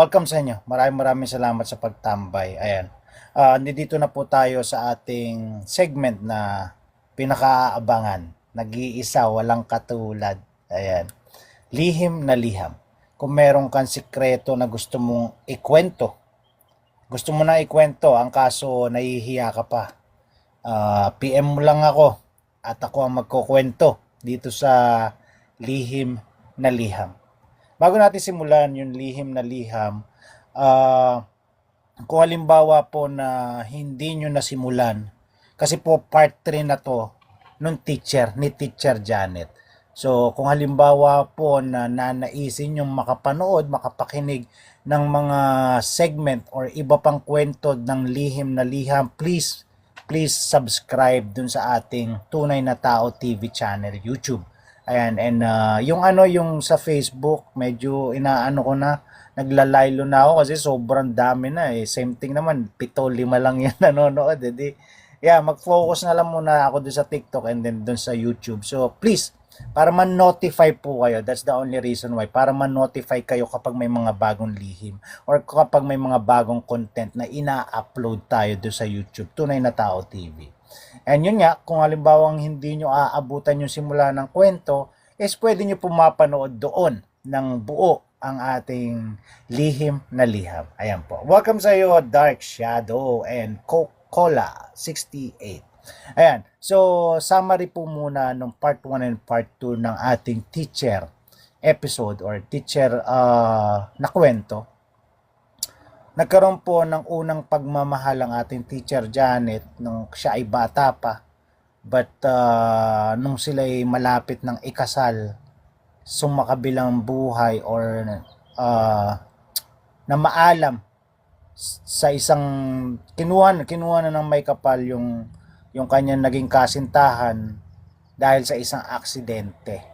welcome sa inyo. Maraming maraming salamat sa pagtambay. Ayan. Ah, nandito na po tayo sa ating segment na pinakaabangan. Nag-iisa, walang katulad. Ayan. Lihim na liham. Kung meron kang sikreto na gusto mong ikwento, gusto mo na ikwento, ang kaso nahihiya ka pa. Ah, PM mo lang ako at ako ang magkukwento dito sa lihim na liham. Bago natin simulan yung lihim na liham, ah, kung halimbawa po na hindi nyo nasimulan, kasi po part 3 na to nung teacher, ni teacher Janet. So, kung halimbawa po na nanaisin yung makapanood, makapakinig ng mga segment or iba pang kwento ng lihim na liham, please, please subscribe dun sa ating Tunay na Tao TV channel, YouTube. Ayan, and uh, yung ano, yung sa Facebook, medyo inaano ko na, naglalaylo na ako kasi sobrang dami na eh. Same thing naman, pito, lima lang yan nanonood. Eh. Yeah, mag-focus na lang muna ako dun sa TikTok and then dun sa YouTube. So, please, para man-notify po kayo, that's the only reason why, para man-notify kayo kapag may mga bagong lihim or kapag may mga bagong content na ina-upload tayo doon sa YouTube, Tunay na Tao TV. And yun nga, kung halimbawang hindi nyo aabutan yung simula ng kwento, is pwede nyo pumapanood doon ng buo ang ating lihim na liham. Ayan po. Welcome sa iyo, Dark Shadow and Coca-Cola 68. Ayan. So, summary po muna ng part 1 and part 2 ng ating teacher episode or teacher uh, na kwento. Nagkaroon po ng unang pagmamahal ang ating teacher Janet nung siya ay bata pa. But uh, nung sila ay malapit ng ikasal, sumakabilang buhay or uh, na maalam sa isang kinuha kinuha na ng may kapal yung yung kanyang naging kasintahan dahil sa isang aksidente.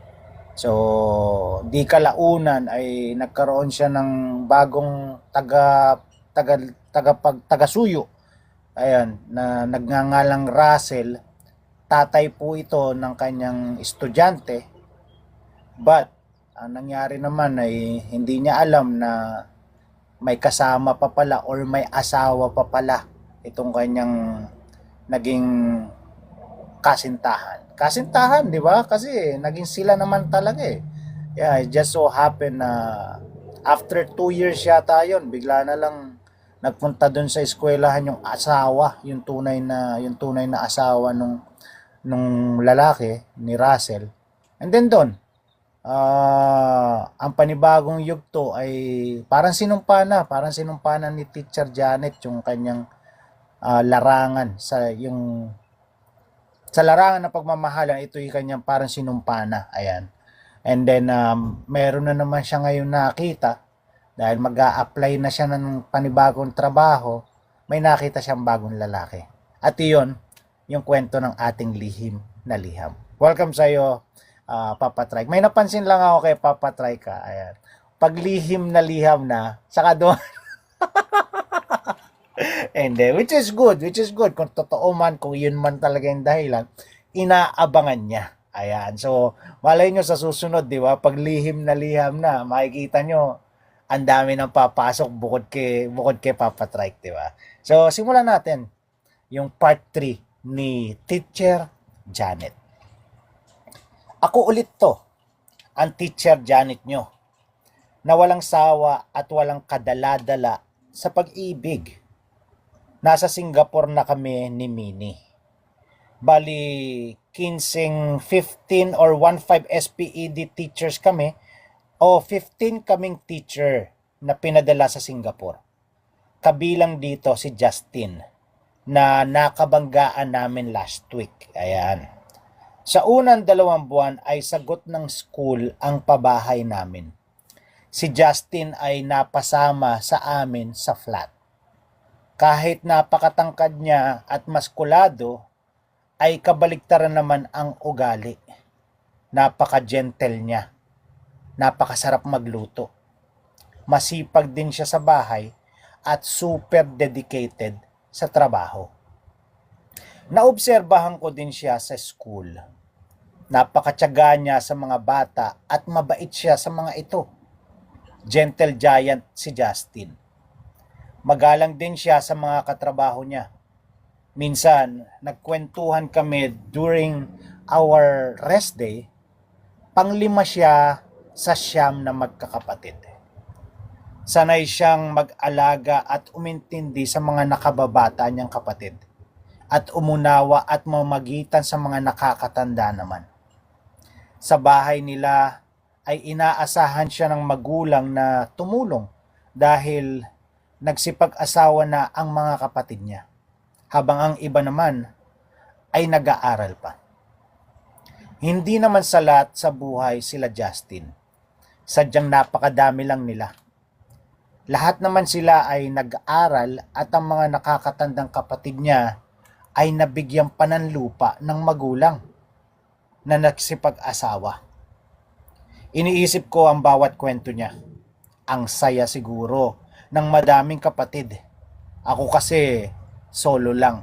So, di kalaunan ay nagkaroon siya ng bagong taga taga taga pag tagasuyo. Ayan, na nagngangalang Russell. Tatay po ito ng kanyang estudyante. But ang nangyari naman ay hindi niya alam na may kasama pa pala or may asawa pa pala itong kanyang naging kasintahan. Kasintahan, di ba? Kasi naging sila naman talaga eh. Yeah, it just so happen na after two years yata yun, bigla na lang nagpunta dun sa eskwelahan yung asawa, yung tunay na yung tunay na asawa nung nung lalaki ni Russell. And then doon, ah ang panibagong yugto ay parang sinumpa na, parang sinumpa na ni Teacher Janet yung kanyang ah, larangan sa yung sa larangan ng pagmamahalan ito yung kanyang parang sinumpa na. Ayan. And then um, meron na naman siya ngayon nakita dahil mag apply na siya ng panibagong trabaho may nakita siyang bagong lalaki at iyon yung kwento ng ating lihim na liham welcome sa iyo uh, Papa Trike may napansin lang ako kay Papa Trike ka ayan pag lihim na liham na saka doon And then, which is good, which is good. Kung totoo man, kung yun man talaga yung dahilan, inaabangan niya. Ayan. So, malay nyo sa susunod, di ba? Pag lihim na liham na, makikita nyo, ang dami nang papasok bukod kay, bukod kay Papa Trike, di ba? So, simulan natin yung part 3 ni Teacher Janet. Ako ulit to, ang Teacher Janet nyo, na walang sawa at walang kadaladala sa pag-ibig nasa Singapore na kami ni Mini. Bali, 15, 15 or 15 SPED teachers kami o 15 kaming teacher na pinadala sa Singapore. Kabilang dito si Justin na nakabanggaan namin last week. Ayan. Sa unang dalawang buwan ay sagot ng school ang pabahay namin. Si Justin ay napasama sa amin sa flat kahit napakatangkad niya at maskulado, ay kabaliktaran naman ang ugali. Napaka-gentle niya. Napakasarap magluto. Masipag din siya sa bahay at super dedicated sa trabaho. Naobserbahan ko din siya sa school. Napakatyaga niya sa mga bata at mabait siya sa mga ito. gentle giant si Justin. Magalang din siya sa mga katrabaho niya. Minsan, nagkwentuhan kami during our rest day, panglima siya sa siyam na magkakapatid. Sanay siyang mag-alaga at umintindi sa mga nakababata niyang kapatid at umunawa at mamagitan sa mga nakakatanda naman. Sa bahay nila ay inaasahan siya ng magulang na tumulong dahil nagsipag-asawa na ang mga kapatid niya, habang ang iba naman ay nag-aaral pa. Hindi naman sa lahat sa buhay sila Justin. Sadyang napakadami lang nila. Lahat naman sila ay nag-aral at ang mga nakakatandang kapatid niya ay nabigyang pananlupa ng magulang na nagsipag-asawa. Iniisip ko ang bawat kwento niya. Ang saya siguro ng madaming kapatid. Ako kasi solo lang.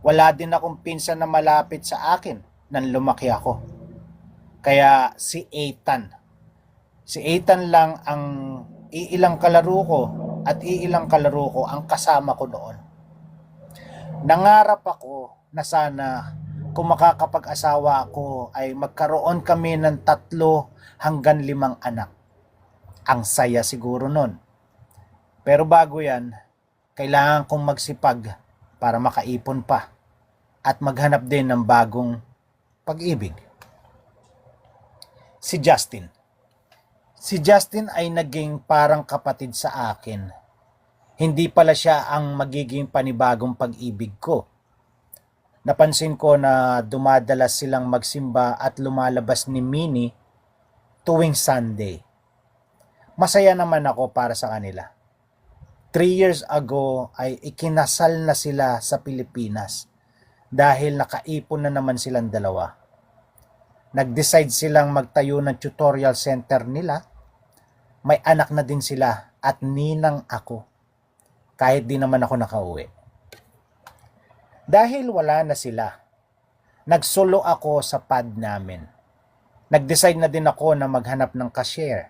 Wala din akong pinsan na malapit sa akin nang lumaki ako. Kaya si Ethan. Si Ethan lang ang iilang kalaro ko at iilang kalaro ko ang kasama ko noon. Nangarap ako na sana kung makakapag-asawa ako ay magkaroon kami ng tatlo hanggang limang anak. Ang saya siguro nun. Pero bago yan, kailangan kong magsipag para makaipon pa at maghanap din ng bagong pag-ibig. Si Justin. Si Justin ay naging parang kapatid sa akin. Hindi pala siya ang magiging panibagong pag-ibig ko. Napansin ko na dumadalas silang magsimba at lumalabas ni Minnie tuwing Sunday. Masaya naman ako para sa kanila. Three years ago ay ikinasal na sila sa Pilipinas dahil nakaipon na naman silang dalawa. Nag-decide silang magtayo ng tutorial center nila. May anak na din sila at ninang ako. Kahit di naman ako nakauwi. Dahil wala na sila, nagsolo ako sa pad namin. Nag-decide na din ako na maghanap ng cashier.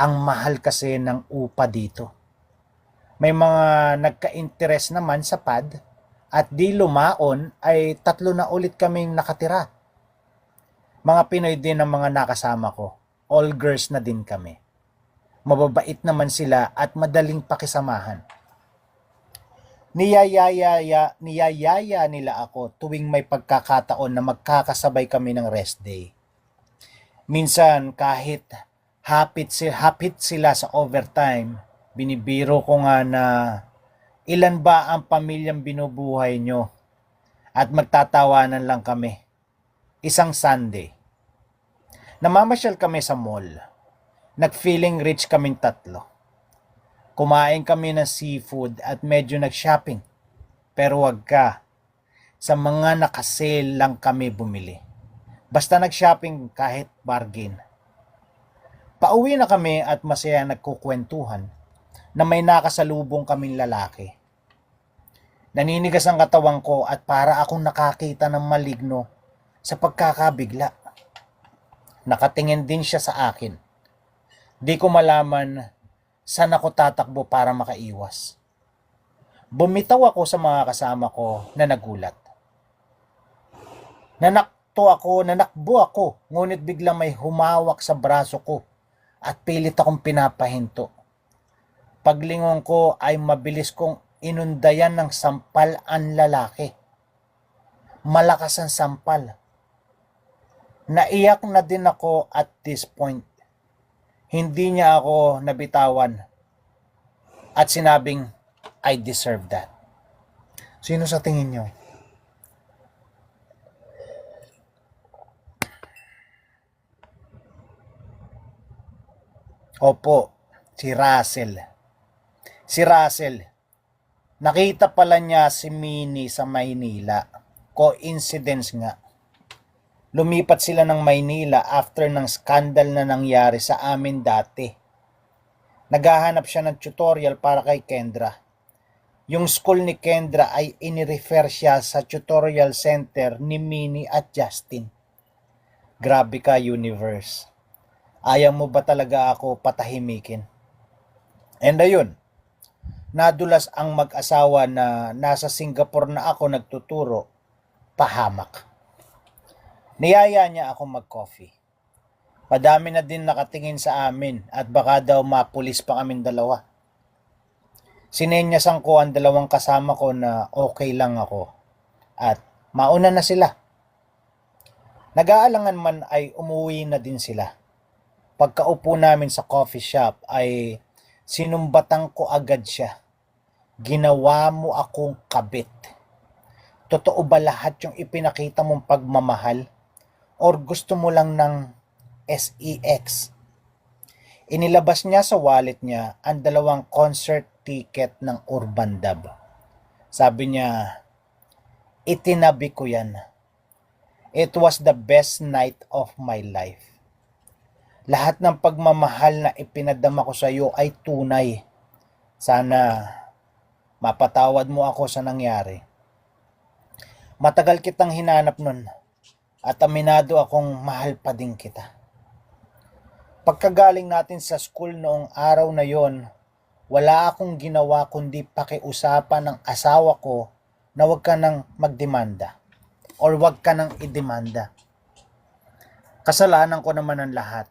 Ang mahal kasi ng upa dito. May mga nagka-interest naman sa pad at di lumaon ay tatlo na ulit kaming nakatira. Mga Pinoy din ang mga nakasama ko. All girls na din kami. Mababait naman sila at madaling pakisamahan. Niyayaya, niyayaya nila ako tuwing may pagkakataon na magkakasabay kami ng rest day. Minsan kahit hapit, si, hapit sila sa overtime, binibiro ko nga na ilan ba ang pamilyang binubuhay nyo at magtatawanan lang kami. Isang Sunday. Namamasyal kami sa mall. Nag-feeling rich kaming tatlo. Kumain kami ng seafood at medyo nag-shopping. Pero wag ka. Sa mga nakasale lang kami bumili. Basta nag-shopping kahit bargain. Pauwi na kami at masaya nagkukwentuhan na may nakasalubong kaming lalaki. Naninigas ang katawan ko at para akong nakakita ng maligno sa pagkakabigla. Nakatingin din siya sa akin. Di ko malaman saan ako tatakbo para makaiwas. Bumitaw ako sa mga kasama ko na nagulat. Nanakto ako, nanakbo ako, ngunit biglang may humawak sa braso ko at pilit akong pinapahinto. Paglingon ko ay mabilis kong inundayan ng sampal ang lalaki. Malakas ang sampal. Naiyak na din ako at this point hindi niya ako nabitawan at sinabing, I deserve that. Sino sa tingin niyo? Opo, si Russell. Si Russell. Nakita pala niya si Minnie sa Maynila. Coincidence nga. Lumipat sila ng Maynila after ng skandal na nangyari sa amin dati. Naghahanap siya ng tutorial para kay Kendra. Yung school ni Kendra ay inirefer siya sa tutorial center ni Minnie at Justin. Grabe ka, universe. Ayaw mo ba talaga ako patahimikin? And ayun, nadulas ang mag-asawa na nasa Singapore na ako nagtuturo, pahamak. Niyaya niya ako mag-coffee. Padami na din nakatingin sa amin at baka daw mapulis pa kaming dalawa. Sinenyasan ko ang dalawang kasama ko na okay lang ako at mauna na sila. Nag-aalangan man ay umuwi na din sila. Pagkaupo namin sa coffee shop ay sinumbatan ko agad siya. Ginawa mo akong kabit. Totoo ba lahat yung ipinakita mong pagmamahal? Or gusto mo lang ng SEX? Inilabas niya sa wallet niya ang dalawang concert ticket ng Urban Dub. Sabi niya, itinabi ko yan. It was the best night of my life. Lahat ng pagmamahal na ipinadama ko sa iyo ay tunay. Sana mapatawad mo ako sa nangyari. Matagal kitang hinanap nun at aminado akong mahal pa din kita. Pagkagaling natin sa school noong araw na yon, wala akong ginawa kundi pakiusapan ng asawa ko na huwag ka nang magdemanda or huwag ka nang idemanda. Kasalanan ko naman ang lahat.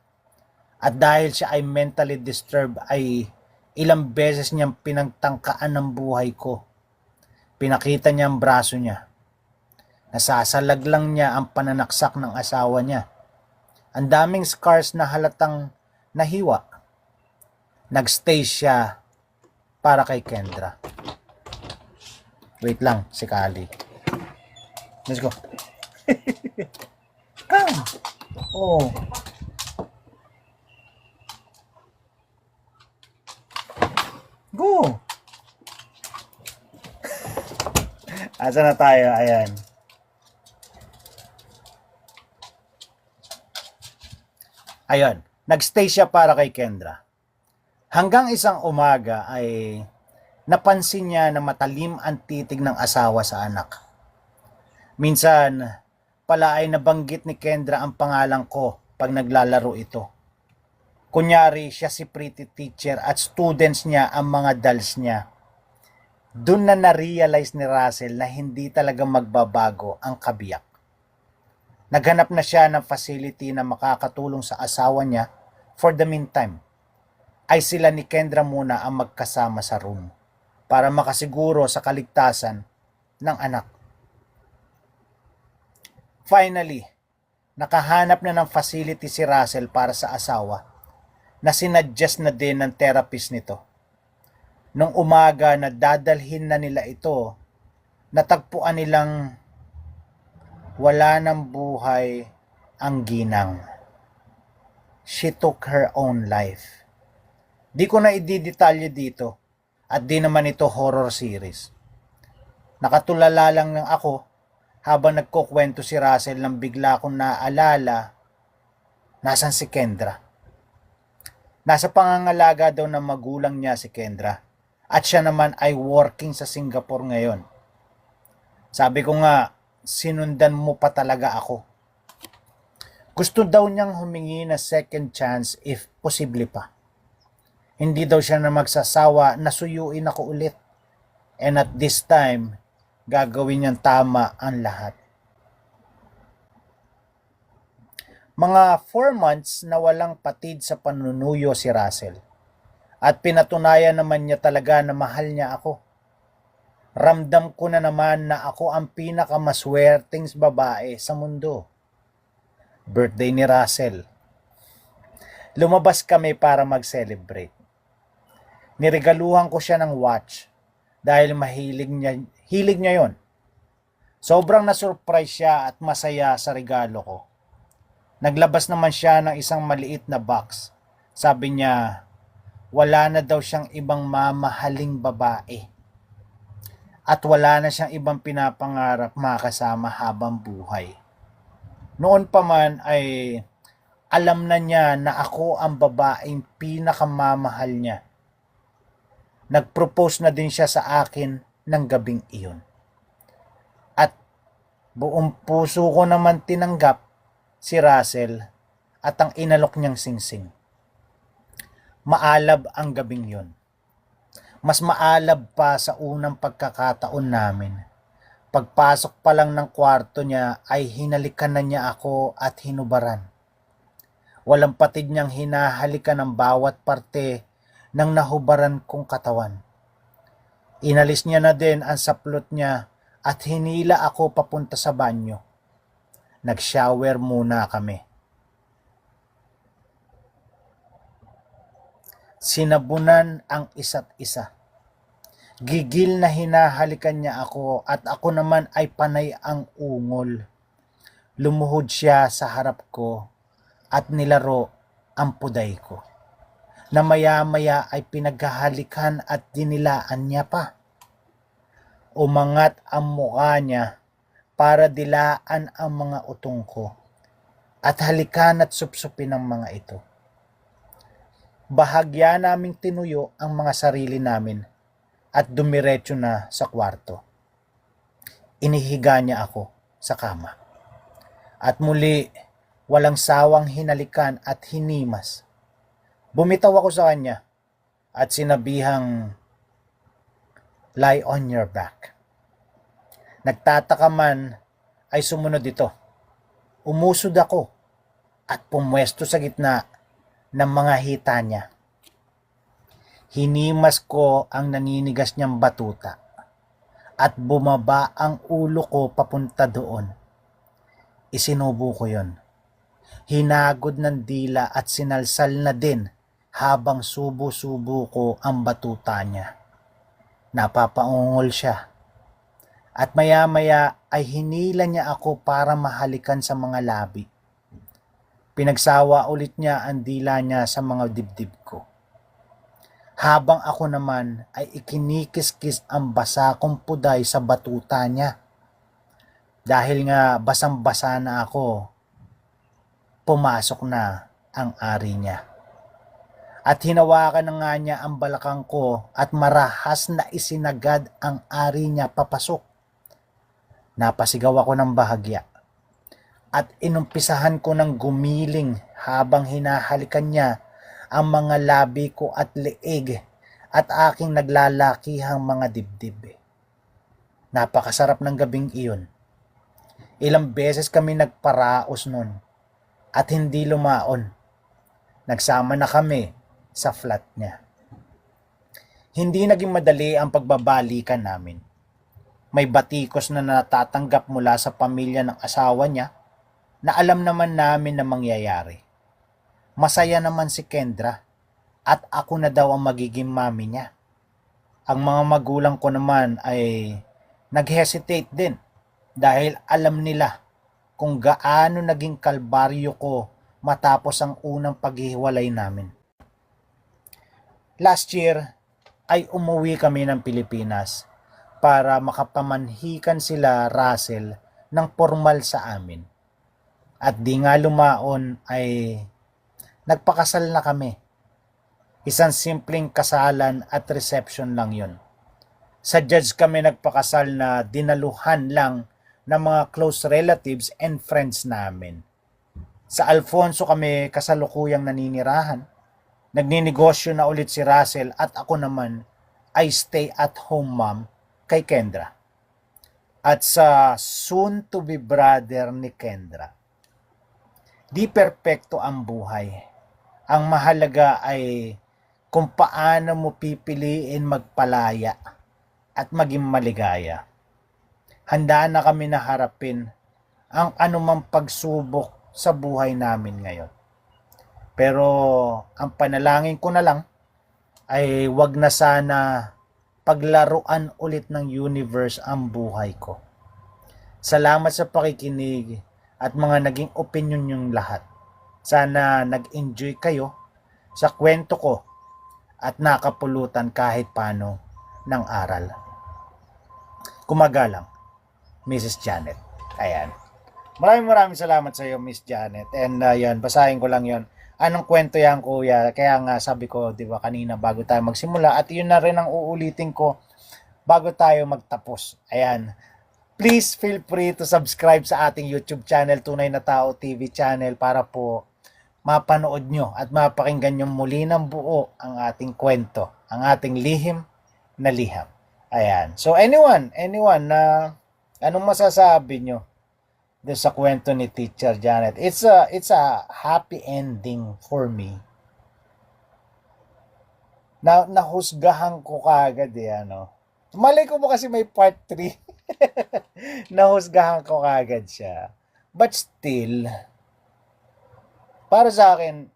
At dahil siya ay mentally disturbed ay ilang beses niyang pinagtangkaan ng buhay ko. Pinakita niya ang braso niya. Nasasalag lang niya ang pananaksak ng asawa niya. Ang daming scars na halatang nahiwa. Nagstay siya para kay Kendra. Wait lang, si Kali. Let's go. Come. Oh. Go. Asa na tayo? Ayan. Ayun. Nagstay siya para kay Kendra. Hanggang isang umaga ay napansin niya na matalim ang titig ng asawa sa anak. Minsan, pala ay nabanggit ni Kendra ang pangalan ko pag naglalaro ito. Kunyari, siya si pretty teacher at students niya ang mga dolls niya. Doon na na-realize ni Russell na hindi talaga magbabago ang kabiyak. Naghanap na siya ng facility na makakatulong sa asawa niya for the meantime. Ay sila ni Kendra muna ang magkasama sa room para makasiguro sa kaligtasan ng anak. Finally, nakahanap na ng facility si Russell para sa asawa na sinadjust na din ng therapist nito. Nung umaga na dadalhin na nila ito, natagpuan nilang wala ng buhay ang ginang. She took her own life. Di ko na ididetalye dito at di naman ito horror series. Nakatulala lang ng ako habang nagkukwento si Russell nang bigla kong naalala nasan si Kendra. Nasa pangangalaga daw ng magulang niya si Kendra at siya naman ay working sa Singapore ngayon. Sabi ko nga, sinundan mo pa talaga ako. Gusto daw niyang humingi na second chance if posible pa. Hindi daw siya na magsasawa na suyuin ako ulit. And at this time, gagawin niyang tama ang lahat. Mga 4 months na walang patid sa panunuyo si Russell. At pinatunayan naman niya talaga na mahal niya ako. Ramdam ko na naman na ako ang pinakamaswerteng babae sa mundo. Birthday ni Russell. Lumabas kami para mag-celebrate. Niregaluhan ko siya ng watch dahil mahilig niya, hilig niya yon. Sobrang na-surprise siya at masaya sa regalo ko. Naglabas naman siya ng isang maliit na box. Sabi niya, wala na daw siyang ibang mamahaling babae. At wala na siyang ibang pinapangarap makasama habang buhay. Noon pa man ay alam na niya na ako ang babaeng pinakamamahal niya. Nag-propose na din siya sa akin ng gabing iyon. At buong puso ko naman tinanggap si Russell at ang inalok niyang singsing. Maalab ang gabing yon. Mas maalab pa sa unang pagkakataon namin. Pagpasok pa lang ng kwarto niya ay hinalikan na niya ako at hinubaran. Walang patid niyang hinahalikan ang bawat parte ng nahubaran kong katawan. Inalis niya na din ang saplot niya at hinila ako papunta sa banyo. Nag-shower muna kami. Sinabunan ang isa't isa. Gigil na hinahalikan niya ako at ako naman ay panay ang ungol. Lumuhod siya sa harap ko at nilaro ang puday ko. Na maya-maya ay pinaghahalikan at dinilaan niya pa. Umangat ang mukha niya para dilaan ang mga utong ko at halikan at supsupin ang mga ito. Bahagya naming tinuyo ang mga sarili namin at dumiretso na sa kwarto. Inihiga niya ako sa kama. At muli, walang sawang hinalikan at hinimas. Bumitaw ako sa kanya at sinabihang, lie on your back. Nagtataka man ay sumunod ito. Umusod ako at pumwesto sa gitna ng mga hita niya. Hinimas ko ang naninigas niyang batuta at bumaba ang ulo ko papunta doon. Isinubo ko yon. Hinagod ng dila at sinalsal na din habang subo-subo ko ang batuta niya. Napapaungol siya. At maya-maya ay hinila niya ako para mahalikan sa mga labi. Pinagsawa ulit niya ang dila niya sa mga dibdib ko. Habang ako naman ay ikinikis-kis ang basa kong puday sa batuta niya. Dahil nga basang-basa na ako, pumasok na ang ari niya. At hinawakan na nga niya ang balakang ko at marahas na isinagad ang ari niya papasok. Napasigaw ako ng bahagya at inumpisahan ko ng gumiling habang hinahalikan niya ang mga labi ko at leeg at aking naglalakihang mga dibdib. Napakasarap ng gabing iyon. Ilang beses kami nagparaos nun at hindi lumaon. Nagsama na kami sa flat niya. Hindi naging madali ang pagbabalikan namin. May batikos na natatanggap mula sa pamilya ng asawa niya na alam naman namin na mangyayari. Masaya naman si Kendra at ako na daw ang magiging mami niya. Ang mga magulang ko naman ay nag-hesitate din dahil alam nila kung gaano naging kalbaryo ko matapos ang unang paghihiwalay namin. Last year ay umuwi kami ng Pilipinas para makapamanhikan sila Russell ng formal sa amin. At di nga lumaon ay nagpakasal na kami. Isang simpleng kasalan at reception lang yon. Sa judge kami nagpakasal na dinaluhan lang ng mga close relatives and friends namin. Sa Alfonso kami kasalukuyang naninirahan. Nagninegosyo na ulit si Russell at ako naman ay stay at home mom kay Kendra. At sa soon to be brother ni Kendra. Di perpekto ang buhay. Ang mahalaga ay kung paano mo pipiliin magpalaya at maging maligaya. Handa na kami na harapin ang anumang pagsubok sa buhay namin ngayon. Pero ang panalangin ko na lang ay wag na sana paglaruan ulit ng universe ang buhay ko. Salamat sa pakikinig at mga naging opinion yung lahat. Sana nag-enjoy kayo sa kwento ko at nakapulutan kahit paano ng aral. Kumagalang, Mrs. Janet. Ayan. Maraming maraming salamat sa iyo, Miss Janet. And uh, yan, basahin ko lang yon. Anong kwento yan, kuya? Kaya nga sabi ko, di ba, kanina bago tayo magsimula. At yun na rin ang uulitin ko bago tayo magtapos. Ayan. Please feel free to subscribe sa ating YouTube channel, Tunay na Tao TV channel, para po mapanood nyo at mapakinggan nyo muli ng buo ang ating kwento, ang ating lihim na liham. Ayan. So anyone, anyone na anong masasabi nyo doon sa kwento ni Teacher Janet? It's a it's a happy ending for me. Na nahusgahan ko kagad eh ano. Malay ko ba kasi may part 3? nahusgahan ko kagad siya. But still, para sa akin,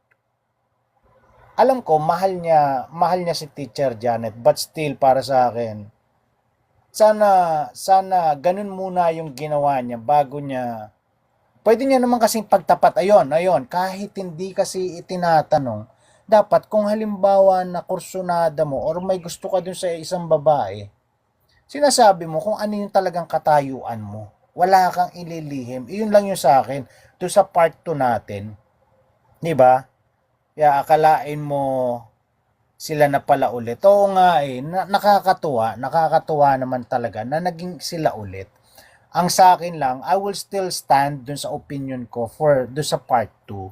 alam ko, mahal niya, mahal niya si Teacher Janet, but still, para sa akin, sana, sana, ganun muna yung ginawa niya bago niya, pwede niya naman kasing pagtapat, ayon, ayon, kahit hindi kasi itinatanong, dapat kung halimbawa na kursunada mo or may gusto ka dun sa isang babae, sinasabi mo kung ano yung talagang katayuan mo. Wala kang ililihim. Iyon lang yung sa akin. To sa part 2 natin. 'Di ba? Kaya akalain mo sila na pala ulit. Oo nga eh, na- nakakatuwa, nakakatuwa naman talaga na naging sila ulit. Ang sa akin lang, I will still stand dun sa opinion ko for dun sa part 2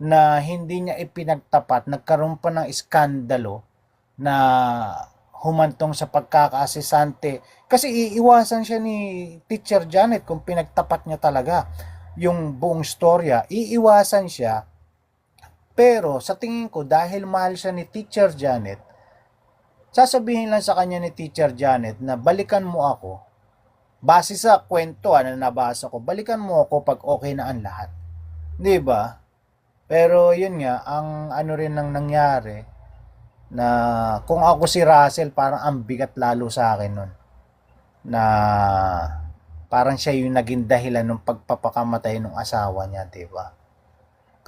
na hindi niya ipinagtapat, nagkaroon pa ng iskandalo na humantong sa pagkakaasisante. Kasi iiwasan siya ni Teacher Janet kung pinagtapat niya talaga yung buong storya. Iiwasan siya pero sa tingin ko, dahil mahal siya ni Teacher Janet, sasabihin lang sa kanya ni Teacher Janet na balikan mo ako. Base sa kwento na nabasa ko, balikan mo ako pag okay na ang lahat. 'Di ba? Pero yun nga, ang ano rin nang nangyari na kung ako si Russell, parang ang bigat lalo sa akin nun. Na parang siya yung naging dahilan ng pagpapakamatay ng asawa niya, 'di ba?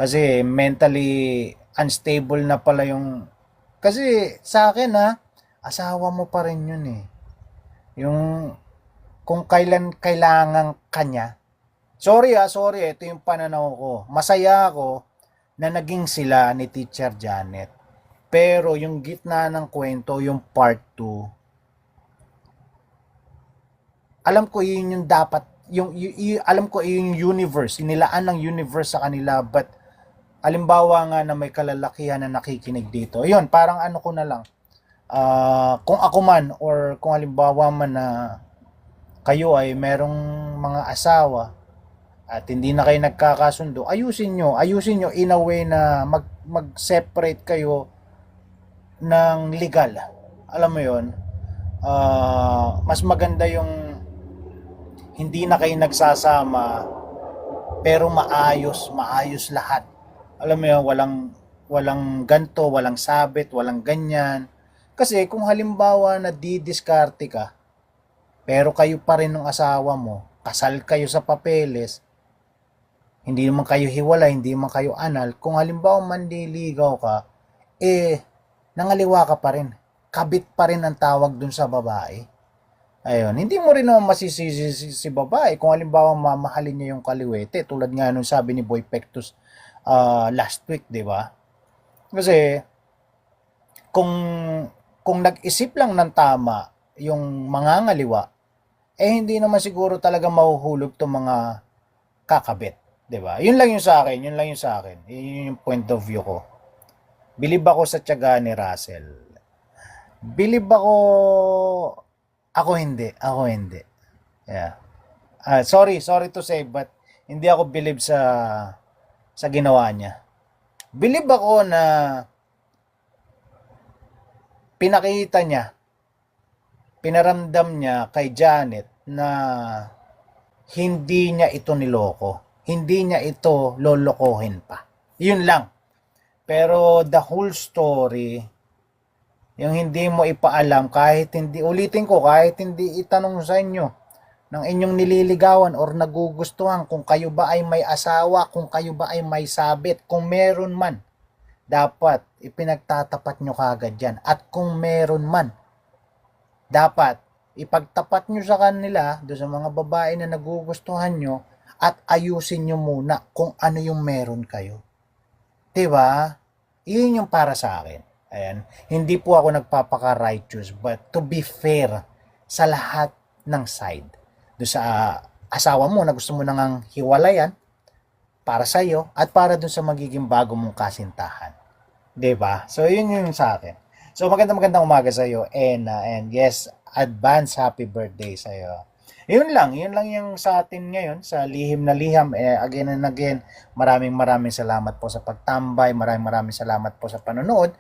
Kasi mentally unstable na pala yung... Kasi sa akin ha, asawa mo pa rin yun eh. Yung kung kailan kailangan kanya. Sorry ha, sorry. Ito yung pananaw ko. Masaya ako na naging sila ni Teacher Janet. Pero yung gitna ng kwento, yung part 2, alam ko yun yung dapat yung, y- y- alam ko yung universe, inilaan ng universe sa kanila but alimbawa nga na may kalalakihan na nakikinig dito. Ayun, parang ano ko na lang. ah, kung ako man or kung halimbawa man na kayo ay merong mga asawa at hindi na kayo nagkakasundo, ayusin nyo. Ayusin nyo in a way na mag, mag-separate kayo ng legal. Alam mo yon Ah, mas maganda yung hindi na kayo nagsasama pero maayos, maayos lahat alam mo yun, walang, walang ganto, walang sabit, walang ganyan. Kasi kung halimbawa na didiskarte ka, pero kayo pa rin ng asawa mo, kasal kayo sa papeles, hindi naman kayo hiwalay, hindi naman kayo anal, kung halimbawa manliligaw ka, eh, nangaliwa ka pa rin. Kabit pa rin ang tawag dun sa babae. Ayun, hindi mo rin naman masisisi si, si babae kung halimbawa mamahalin niya yung kaliwete tulad nga nung sabi ni Boy Pectus uh, last week, 'di ba? Kasi kung kung nag-isip lang ng tama yung mga ngaliwa, eh hindi naman siguro talaga mahuhulog tong mga kakabit, 'di ba? Yun lang yung sa akin, yun lang yung sa akin. Yun yung point of view ko. Bilib ako sa tiyaga ni Russell. Bilib ako ako hindi, ako hindi. Yeah. Ah, sorry, sorry to say but hindi ako believe sa sa ginawa niya. Believe ako na pinakita niya, pinaramdam niya kay Janet na hindi niya ito niloko. Hindi niya ito lolokohin pa. Yun lang. Pero the whole story, yung hindi mo ipaalam kahit hindi, ulitin ko, kahit hindi itanong sa inyo, ng inyong nililigawan or nagugustuhan kung kayo ba ay may asawa, kung kayo ba ay may sabit, kung meron man, dapat ipinagtatapat nyo kagad yan. At kung meron man, dapat ipagtapat nyo sa kanila, do sa mga babae na nagugustuhan nyo, at ayusin nyo muna kung ano yung meron kayo. 'Di ba? Iyon yung para sa akin. Ayan. Hindi po ako nagpapaka-righteous, but to be fair sa lahat ng side do sa asawa mo na gusto mo nang hiwalayan para sa iyo at para dun sa magiging bago mong kasintahan. 'Di ba? So yun yung sa akin. So magandang magandang umaga sa iyo and uh, and yes, advance happy birthday sa iyo. Yun lang, yun lang yung sa atin ngayon sa lihim na liham. Eh, again and again, maraming maraming salamat po sa pagtambay, maraming maraming salamat po sa panonood.